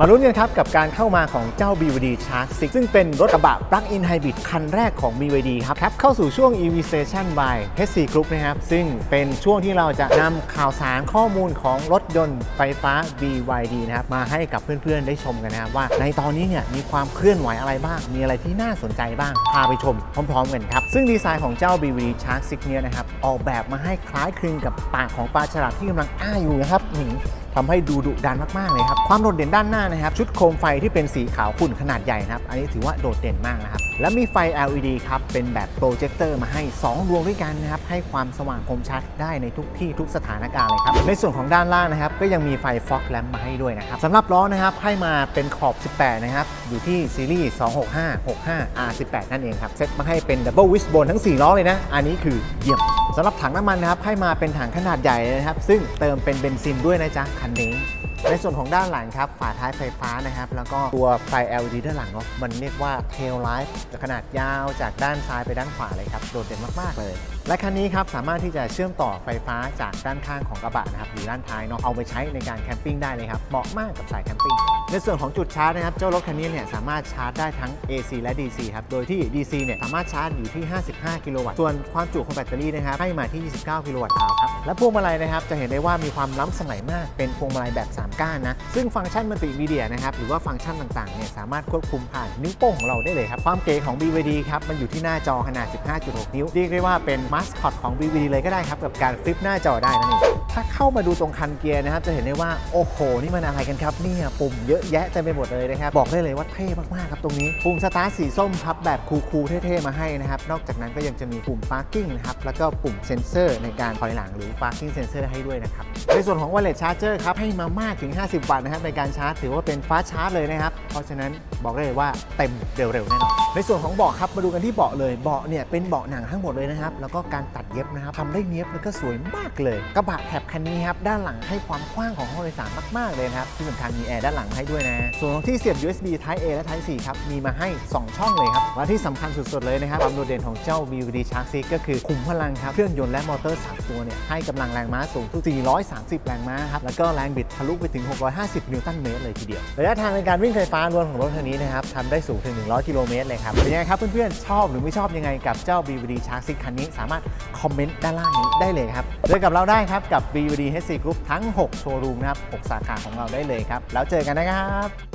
มาลุ้นกันครับกับการเข้ามาของเจ้า BYD Shark 6ซึ่งเป็นรถกระบะ Plug-in Hybrid คันแรกของ BYD ครับครับ เข้าสู่ช่วง EV Station by HC Group นะครับ ซึ่งเป็นช่วงที่เราจะนำข่าวสารข้อมูลของรถยนต์ไฟฟ้า BYD นะครับ มาให้กับเพื่อนๆ ได้ชมกันนะครับ ว่าในตอนนี้เนี่ยมีความเคลื่อนไหวอะไรบ้าง มีอะไรที่น่าสนใจบ้าง พาไปชมพร้อมๆกันครับ ซึ่งดีไซน์ของเจ้า BYD Shark 6เนี่ยนะครับออกแบบมาให้คล้ายคลึงกับปากของปลาฉลามที่กำลังอ้าอยู่นะครับหือ ทำให้ดูดุดันมากๆเลยครับ ความโดดเด่นด้านหน้านะครับ ชุดโคมไฟที่เป็นสีขาวขุ่นขนาดใหญ่นะครับ อันนี้ถือว่าโดดเด่นมากนะครับ และมีไฟ LED ครับ เป็นแบบโปรเจคเตอร์มาให้ 2 ดวงด้วยกันนะครับ ให้ความสว่างคมชัดได้ในทุกที่ทุกสถานการณ์เลยครับ ในส่วนของด้านล่างนะครับ ก็ยังมีไฟ fog lamp มาให้ด้วยนะครับสำหรับล้อนะครับ ให้มาเป็นขอบ 18 นะครับ อยู่ที่ซีรีส์ 265 65 R18 นั่นเองครับ เซตมาให้เป็น Double Wishbone ทั้ง 4 ล้อเลยนะ อันนี้คือเยี่ยม สำหรับถังน้ำมันนะครับให้มาเป็นถังขนาดใหญ่นะครับ ซึ่งเติมเป็นเบนซินด้วยนะจ๊ะคันนี้ในส่วนของด้านหลังครับ ฝาท้ายไฟฟ้านะครับ แล้วก็ตัวไฟ LED ด้านหลังเนาะมันเรียกว่า tail light ขนาดยาวจากด้านซ้ายไปด้านขวาเลยครับ โดดเด่นมาก ๆ เลยและคันนี้ครับสามารถที่จะเชื่อมต่อไฟฟ้าจากด้านข้างของกระบะนะครับหรือด้านท้ายเนาะเอาไปใช้ในการแคมปิ้งได้เลยครับเหมาะมากกับสายแคมปิ้งในส่วนของจุดชาร์จนะครับเจ้ารถคันนี้เนี่ยสามารถชาร์จได้ทั้ง AC และ DC ครับโดยที่ DC เนี่ยสามารถชาร์จอยู่ที่ 55 กิโลวัตต์ส่วนความจุของแบตเตอรี่นะครับให้มาที่ 29 กิโลวัตต์ครับและพวงมาลัยนะครับจะเห็นได้ว่ามีความล้ำสมัยมากเป็นพวงมาลัยแบบ 3 ก้านนะซึ่งฟังก์ชันมัลติมีเดียนะครับหรือว่าฟังก์ชันต่างๆเนี่ยสามารถควบคุมผ่านนิ้วโป้งของเราได้เลยครับความเก๋ของ BYD ครับมันอยู่ที่หน้าจอขนาด 15.6 นิ้วเรียกได้ว่าเป็นมาสคอตของ BYD เลยก็ได้ครับ กับการฟลิปหน้าจอได้นั่นเองถ้าเข้ามาดูตรงคันเกียร์นะครับ จะเห็นได้ว่า โอ้โห นี่มันอะไรกันครับเนี่ยปุ่มเยอะแยะเต็มไปหมดเลยนะครับ บอกได้เลยว่าเท่มากๆครับตรงนี้ปุ่มสตาร์ทสีส้มพับแบบคูลๆเท่ๆมาให้นะครับ นอกจากนั้นก็ยังจะมีปุ่ม parking นะครับแล้วก็ปุ่มเซ็นเซอร์ในการถอยหลังหรือ parking sensor ให้ด้วยนะครับในส่วนของ wireless charger ครับให้มามากถึง 50 วัตต์นะครับในการชาร์จถือว่าเป็นฟ้าชาร์จเลยนะครับเพราะฉะนั้นบอกได้เลยว่าเต็มเร็วๆแน่นอนในส่วนของเบาะครับมาดูกันที่เบาะเลยเบาะเนี่ยเป็นเบาะหนังทั้งหมดเลยนะครับแล้วก็การตัดเย็บนะครับทำได้เนียบแล้วก็สวยมากเลย กระบะแถบคันนี้ครับด้านหลังให้ความกว้างของห้องโดยสารมาก ๆ เลยนะครับ ที่สำคัญมีแอร์ด้านหลังให้ด้วยนะ ส่วนที่เสียบ USB Type A และ Type C ครับมีมาให้ 2 ช่องเลยครับและที่สำคัญสุด ๆ เลยนะครับความโดดเด่นของเจ้า BYD Shark 6ก็คือขุมพลังครับเครื่องยนต์และมอเตอร์3ตัวเนี่ยให้กำลังแรงม้าสูงถึง430 แรงม้าครับแล้วก็แรงบิดทะลุไปถึง 650 นิวตันเมตรเลยทีเดียวระยะทางในการวิ่งไฟฟ้ารวมของรถคันนี้นะครับทำได้สูงถึง 100 กิโลเมตรเลยครับเป็นยังไงครับเพื่อนๆชอบหรือไม่ชอบยังไงกับเจ้า BYD Shark 6คันนี้สามารถคอมเมนต์ด้านล่างนี้ได้เลยครับเจอกับเราได้ครับกับ BVD HC Group ทั้ง 6 โชว์รูมนะครับ 6 สาขาของเราได้เลยครับ แล้วเจอกันนะครับ